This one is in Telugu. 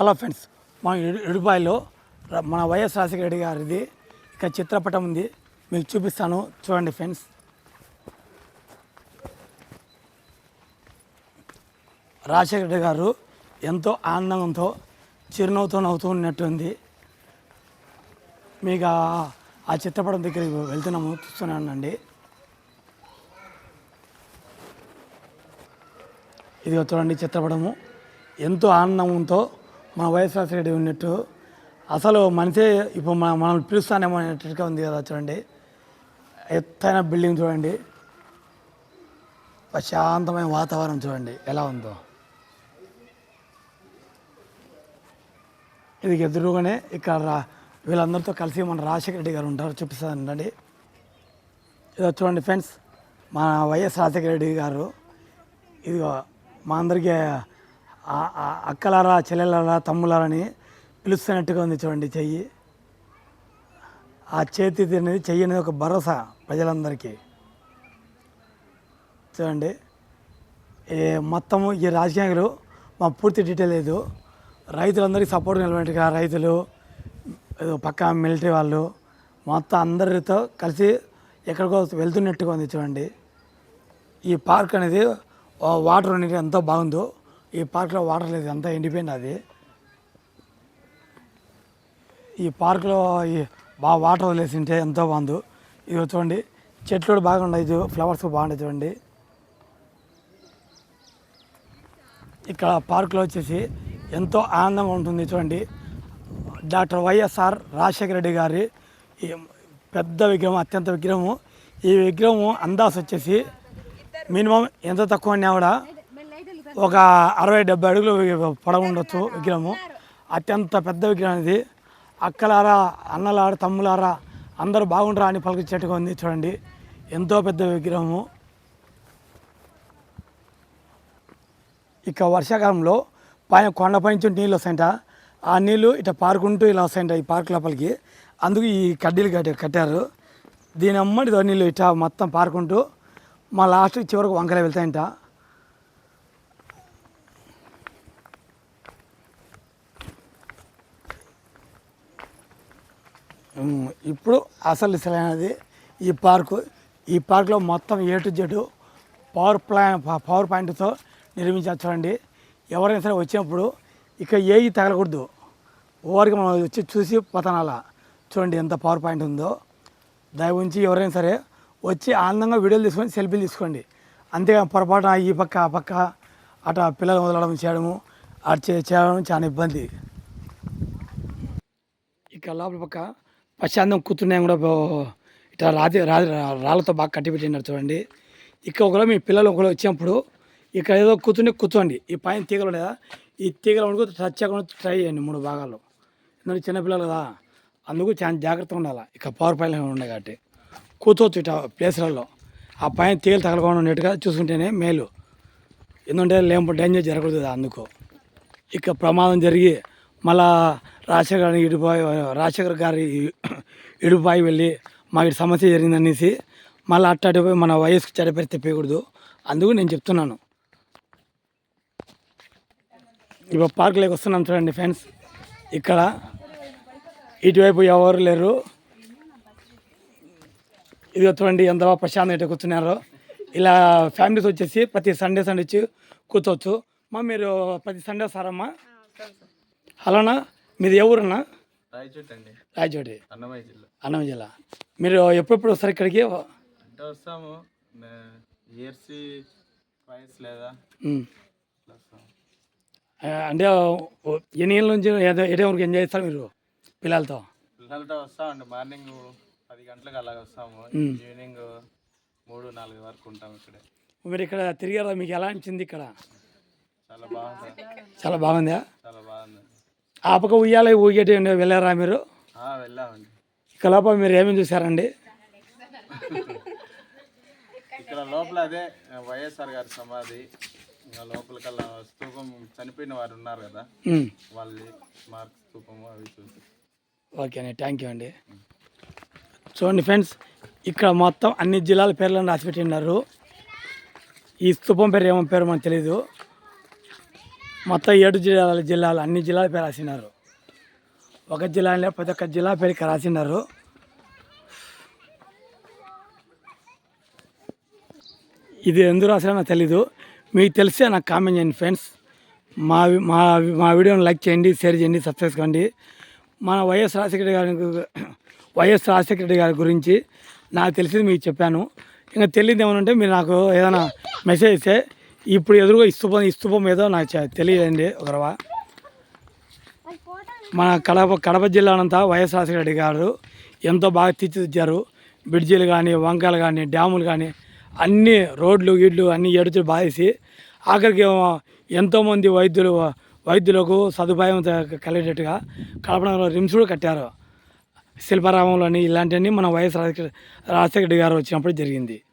హలో ఫ్రెండ్స్ మా ఇడు- మన వైఎస్ రాజశేఖర రెడ్డి గారిది ఇక్కడ చిత్రపటం ఉంది. మీకు చూపిస్తాను. చూడండి ఫ్రెండ్స్. రాజశేఖర రెడ్డి గారు ఎంతో ఆనందంతో చిరునవ్వుతో నవ్వుతూ ఉన్నట్టుంది మీకు ఆ- చిత్రపటం దగ్గరికి వెళ్తున్నాము. చూస్తున్నానండి ఇదిగో చూడండి చిత్రపటము. ఎంతో ఆనందంతో మన వైఎస్ రెడ్డి ఉన్నట్టు. అసలు మనిషే ఇప్పుడు మన మనం పిలుస్తానేమో అనేట్టుగా ఉంది కదా చూడండి. ఎత్తైన బిల్డింగ్ చూడండి. ప్రశాంతమైన వాతావరణం చూడండి. ఎలా ఉందో. ఇది ఎదురుగానే ఇక్కడ రా- వీళ్ళందరితో కలిసి మన రాజశేఖర రెడ్డి గారు ఉంటారు. చూపిస్తానండి. ఇదో చూడండి ఫ్రెండ్స్ మన వైఎస్ రాజశేఖర రెడ్డి గారు. ఇదిగో మా అందరికీ అక్కలారా చెల్లెలారా తమ్ములారని పిలుస్తున్నట్టుగా ఉంది చూడండి చెయ్యి. ఆ చేతి అనేది చెయ్యి అనేది ఒక భరోసా ప్రజలందరికీ. చూడండి ఈ మొత్తము ఈ రాజకీయాలు మా పూర్తి డీటెయిల్ లేదు. రైతులందరికీ సపోర్ట్ నిలబెట్టుగా రైతులు పక్క మిలిటరీ వాళ్ళు మొత్తం అందరితో కలిసి ఎక్కడికో వెళ్తున్నట్టుగా ఉంది చూడండి. ఈ పార్క్ అనేది వాటర్ అనేది ఎంతో బాగుందో ఈ పార్క్లో వాటర్ లేదు అంతా ఎండిపోయింది అది. ఈ పార్క్లో ఈ బాగా వాటర్ వదిలేసింటే ఎంతో బాగుంది ఇది చూడండి చెట్లు కూడా బాగున్నాయి ఇది ఫ్లవర్స్ బాగున్నాయి చూడండి. ఇక్కడ పార్కులో వచ్చేసి ఎంతో ఆనందంగా ఉంటుంది చూడండి. డాక్టర్ వైఎస్ఆర్ రాజశేఖర రెడ్డి గారి ఈ పెద్ద విగ్రహం అత్యంత విగ్రహము. ఈ విగ్రహం అందాస్ వచ్చేసి మినిమం ఎంత తక్కువ ఉన్నా కూడా ఒక అరవై డెబ్బై అడుగులు పొడవు ఉండొచ్చు విగ్రహము. అత్యంత పెద్ద విగ్రహం ఇది. అక్కలారా అన్నలారా తమ్ములారా అందరూ బాగుంటారా అని పలికించేట్టుగా ఉంది చూడండి. ఎంతో పెద్ద విగ్రహము. ఇక వర్షాకాలంలో పైన కొండపై నుంచి నీళ్ళు వస్తాయంట. ఆ నీళ్ళు ఇట్లా పారుకుంటూ ఇలా వస్తాయంట ఈ పార్క్ లోపలికి. అందుకు ఈ కడ్డీలు కట్టి కట్టారు. దీని అమ్మడి ఇదో నీళ్ళు ఇట్లా మొత్తం పారుకుంటూ మా లాస్ట్ చివరకు వంకర వెళ్తాయంట. ఇప్పుడు అసలు సరైనది ఈ పార్కు. ఈ పార్కులో మొత్తం ఏ టు జెడ్ పవర్ ప్లా పవర్ పాయింట్తో నిర్మించారు చూడండి. ఎవరైనా సరే వచ్చినప్పుడు ఇక ఏవి తగలకూడదు. ఓవరికి మనం వచ్చి చూసి పతనాల. చూడండి ఎంత పవర్ పాయింట్ ఉందో. దాని గురించి ఎవరైనా సరే వచ్చి ఆనందంగా వీడియోలు తీసుకొని సెల్ఫీలు తీసుకోండి. అంతేగా పొరపాటున ఈ పక్క ఆ పక్క అట్లా పిల్లలు వదలడం చేయడము అటు చే- చేయడం చాలా ఇబ్బంది. ఇక్కడ లోపల పక్క ప్రశాంతం కూర్చునే కూడా ఇట్లా రాతి రాతి రాళ్ళతో బాగా కట్టిపెట్టినారు చూడండి. ఇక్కడ ఒకవేళ మీ పిల్లలు ఒకవేళ వచ్చినప్పుడు ఇక్కడ ఏదో కూర్చుని కూర్చోండి. ఈ పైన తీగలు లేదా ఈ తీగలు వండుకు టచ్ చేయకుండా ట్రై చేయండి మూడు భాగాలు. ఎందుకంటే చిన్నపిల్లలు కదా అందుకు చాలా జాగ్రత్తగా ఉండాలి. ఇక పవర్ పైన ఉండే కాబట్టి. కూర్చోవచ్చు ఇట్లా ప్లేస్లలో ఆ పైన తీగలు తగలకుండా ఉన్నట్టుగా చూసుకుంటేనే మేలు. ఎందుకంటే లేంపు డేంజర్ జరగకూడదు కదా అందుకు. ఇక ప్రమాదం జరిగి మళ్ళా రాజశేఖర్ గారి ఇడిపోయి రాజశేఖర్ గారి ఇడిపోయి వెళ్ళి మాకు ఇటు సమస్య జరిగిందనేసి మళ్ళీ అట్టాడిపోయి మన వయస్సు చెడపేరు తెప్పకూడదు. అందుకు నేను చెప్తున్నాను. ఇప్పుడు పార్కులోకి వస్తున్నాం చూడండి ఫ్రెండ్స్ ఇక్కడ ఇటువైపు ఎవరు లేరు. ఇది చూడండి ఎంత ప్రశాంతంగా కూర్చున్నారు. ఇలా ఫ్యామిలీస్ వచ్చేసి ప్రతి సండే సండే వచ్చి కూర్చోవచ్చు. మా మీరు ప్రతి సండే వస్తారమ్మా? హలోనా? మీది ఏ ఊరన్నా? రాయచోటి అండి రాయచోటి. అన్నమయ్య జిల్లా. అన్నమయ్య జిల్లా. మీరు ఎప్పుడెప్పుడు వస్తారు ఇక్కడికి? అంటే వస్తాము. ఇయర్సీ ప్రైస్ లేదా? అంటే ఎన్ని ఏళ్ళ నుంచి ఏదో ఏదో వరకు ఎంజాయ్ చేస్తారు మీరు పిల్లలతో? పిల్లలతో వస్తామండి. మార్నింగ్ పది గంటలకు అలాగ వస్తాము. ఈవినింగ్ మూడు నాలుగు వరకు ఉంటాం ఇక్కడే. మీరు ఇక్కడ తిరిగారా మీకు ఎలా అనిపించింది ఇక్కడ? చాలా బాగుందా. చాలా బాగుంది? ఆ పక్క ఉయ్యాల ఊగేటి వెళ్ళారా మీరు? వెళ్ళామండి. ఇక్కడ లోపల మీరు ఏమేమి చూసారండి ఇక్కడ లోపల అదే వైఎస్ఆర్ గారి సమాధి. ఇంకా లోపలికల్లా స్తూపం చనిపోయిన వారు ఉన్నారు కదా ఉమ్. వాళ్ళది మార్క్ స్తూపము అవి చూసి. ఓకే అండి థ్యాంక్ యూ అండి. చూడండి ఫ్రెండ్స్ ఇక్కడ మొత్తం అన్ని జిల్లాల పేర్లను రాసిపెట్టి ఉన్నారు ఈ స్థూపం పేరు ఏమో పేరు మనకు తెలీదు. మొత్తం ఏడు జిల్లాల జిల్లాలు అన్ని జిల్లాల పేరు రాసినారు. ఒక జిల్లా ప్రతి ఒక్క జిల్లా పేరు ఇక్కడ రాసినారు. ఇది ఎందుకు రాసినా నాకు తెలీదు. మీకు తెలిస్తే నాకు కామెంట్ చేయండి ఫ్రెండ్స్. మా మా మా వీడియోని లైక్ చేయండి షేర్ చేయండి సబ్స్క్రైబ్ చేసుకోండి. మన వైఎస్ రాజశేఖర గారి వైఎస్ రాజశేఖర రెడ్డి గారి గురించి నాకు తెలిసింది మీకు చెప్పాను. ఇంకా తెలియదు ఏమైనా ఉంటే మీరు నాకు ఏదైనా మెసేజ్ ఇస్తే ఇప్పుడు ఎదురుగా ఇస్తుపం ఇస్తుపం ఏదో నాకు తెలియదండి ఒకరవ మన కడప కడప జిల్లానంతా వైఎస్ రాజశేఖర రెడ్డి గారు ఎంతో బాగా తీర్చిదిద్దారు. బ్రిడ్జిలు కానీ వంకలు కానీ డ్యాములు కానీ అన్ని రోడ్లు గీడ్లు అన్ని ఎడుచు బాగేసి ఆఖరికి ఎంతోమంది వైద్యులు వైద్యులకు సదుపాయం కలిగేటట్టుగా కడపడంలో రిమ్స్ కూడా కట్టారు. శిల్పారామంలోని ఇలాంటివన్నీ మన వైఎస్ రాజశేఖర రాజశేఖర రెడ్డి గారు వచ్చినప్పుడు జరిగింది.